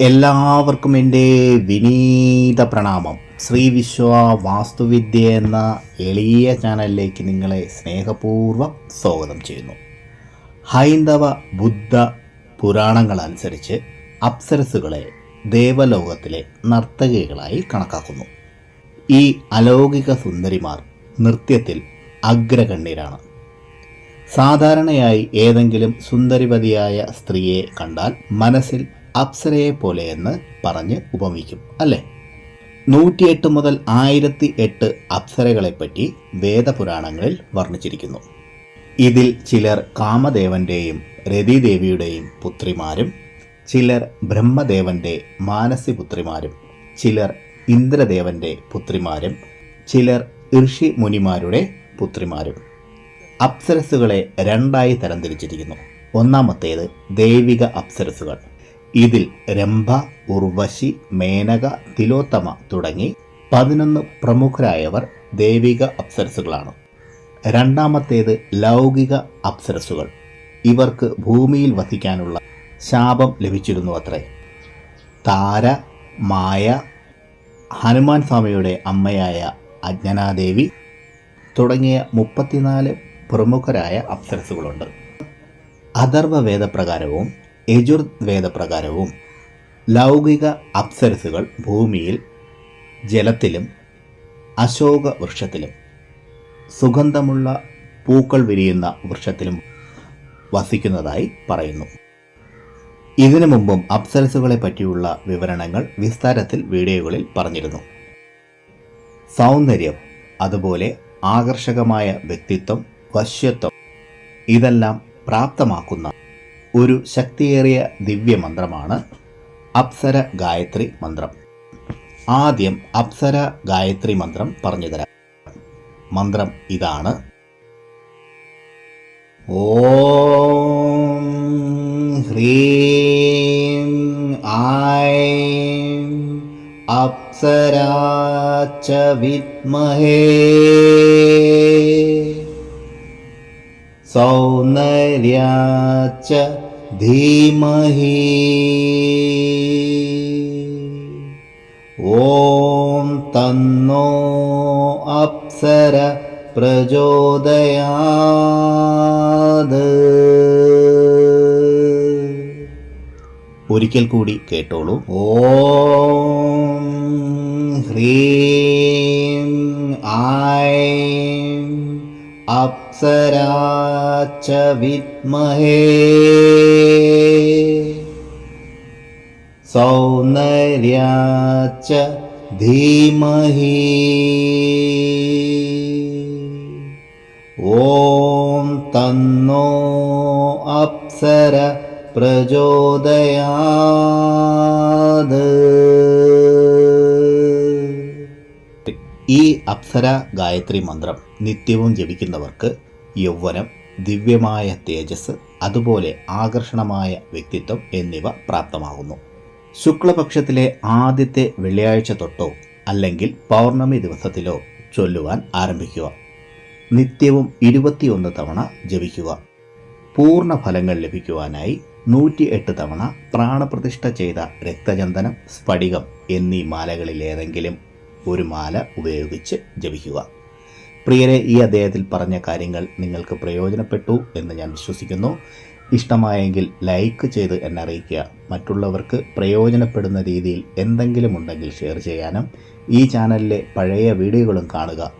എല്ലാവർക്കും എന്റെ വിനീത പ്രണാമം. ശ്രീ വിശ്വ വാസ്തുവിദ്യ എന്ന എളിയ ചാനലിലേക്ക് നിങ്ങളെ സ്നേഹപൂർവം സ്വാഗതം ചെയ്യുന്നു. ഹൈന്ദവ ബുദ്ധ പുരാണങ്ങൾ അനുസരിച്ച് അപ്സരസുകളെ ദേവലോകത്തിലെ നർത്തകികളായി കണക്കാക്കുന്നു. ഈ അലൗകിക സുന്ദരിമാർ നൃത്യത്തിൽ അഗ്രഗണ്യരാണ്. സാധാരണയായി ഏതെങ്കിലും സുന്ദരിവതിയായ സ്ത്രീയെ കണ്ടാൽ മനസ്സിൽ അപ്സരയെ പോലെയെന്ന് പറഞ്ഞ് ഉപമിക്കും അല്ലേ? നൂറ്റിയെട്ട് മുതൽ ആയിരത്തി എട്ട് അപ്സരകളെപ്പറ്റി വേദപുരാണങ്ങളിൽ വർണിച്ചിരിക്കുന്നു. ഇതിൽ ചിലർ കാമദേവന്റെയും രതിദേവിയുടെയും പുത്രിമാരും ചിലർ ബ്രഹ്മദേവന്റെ മാനസിപുത്രിമാരും ചിലർ ഇന്ദ്രദേവന്റെ പുത്രിമാരും ചിലർ ഋഷി മുനിമാരുടെ പുത്രിമാരും. അപ്സരസുകളെ രണ്ടായി തരംതിരിച്ചിരിക്കുന്നു. ഒന്നാമത്തേത് ദൈവിക അപ്സരസുകൾ ഇതിൽ രംഭ ഉർവശി മേനക തിലോത്തമ തുടങ്ങി പതിനൊന്ന് പ്രമുഖരായവർ ദൈവിക അപ്സരസുകളാണ് രണ്ടാമത്തേത് ലൗകിക അപ്സരസുകൾ ഇവർക്ക് ഭൂമിയിൽ വസിക്കാനുള്ള ശാപം ലഭിച്ചിരുന്നു അത്രേ താര മായ ഹനുമാൻ സ്വാമിയുടെ അമ്മയായ അജ്ഞനാദേവി തുടങ്ങിയ മുപ്പത്തിനാല് പ്രമുഖരായ അപ്സരസുകളുണ്ട് അഥർവ വേദപ്രകാരവും യജുർ വേദപ്രകാരവും ലൗകിക അപ്സരസുകൾ ഭൂമിയിൽ ജലത്തിലും അശോക വൃക്ഷത്തിലും സുഗന്ധമുള്ള പൂക്കൾ വിരിയുന്ന വൃക്ഷത്തിലും വസിക്കുന്നതായി പറയുന്നു. ഇതിനു മുമ്പും അപ്സരസുകളെ പറ്റിയുള്ള വിവരണങ്ങൾ വിസ്താരത്തിൽ വീഡിയോകളിൽ പറഞ്ഞിരുന്നു. സൗന്ദര്യം അതുപോലെ ആകർഷകമായ വ്യക്തിത്വം വശ്യത്വം ഇതെല്ലാം പ്രാപ്തമാക്കുന്ന ഒരു ശക്തിയേറിയ ദിവ്യമന്ത്രമാണ് അപ്സര ഗായത്രി മന്ത്രം. ആദ്യം അപ്സര ഗായത്രി മന്ത്രം പറഞ്ഞുതരാം. മന്ത്രം ഇതാണ്. ഓം ഹ്രീം ഐം അപ്സരാ ച വിദ്മഹേ. സൗന്ദര്യാച്ച ധീമഹി. ഓം തന്നോ അപ്സര പ്രചോദയാത്. ഒരിക്കൽ കൂടി കേട്ടോളൂ. ഓം ഹ്രീം ഐം അപ്സരാ വിത്മഹേ സൗന്ദര്യാച്ച ധീമഹി. ഓം തന്നോ അപ്സര പ്രചോദയാത്. ഈ അപ്സര ഗായത്രി മന്ത്രം നിത്യവും ജപിക്കുന്നവർക്ക് യൗവനം ദിവ്യമായ തേജസ് അതുപോലെ ആകർഷണമായ വ്യക്തിത്വം എന്നിവ പ്രാപ്തമാകുന്നു. ശുക്ലപക്ഷത്തിലെ ആദ്യത്തെ വെള്ളിയാഴ്ച തൊട്ടോ അല്ലെങ്കിൽ പൗർണമി ദിവസത്തിലോ ചൊല്ലുവാൻ ആരംഭിക്കുക. നിത്യവും ഇരുപത്തിയൊന്ന് തവണ ജപിക്കുക. പൂർണ ഫലങ്ങൾ ലഭിക്കുവാനായി നൂറ്റി എട്ട് തവണ പ്രാണപ്രതിഷ്ഠ ചെയ്ത രക്തചന്ദനം സ്ഫടികം എന്നീ മാലകളിലേതെങ്കിലും ഒരു മാല ഉപയോഗിച്ച് ജപിക്കുക. പ്രിയരെ ഈ അദ്ദേഹത്തിൽ പറഞ്ഞ കാര്യങ്ങൾ നിങ്ങൾക്ക് പ്രയോജനപ്പെട്ടു എന്ന് ഞാൻ വിശ്വസിക്കുന്നു. ഇഷ്ടമായെങ്കിൽ ലൈക്ക് ചെയ്ത് എന്നെ അറിയിക്കുക. മറ്റുള്ളവർക്ക് പ്രയോജനപ്പെടുന്ന രീതിയിൽ എന്തെങ്കിലും ഉണ്ടെങ്കിൽ ഷെയർ ചെയ്യാനും. ഈ ചാനലിലെ പഴയ വീഡിയോകളും കാണുക.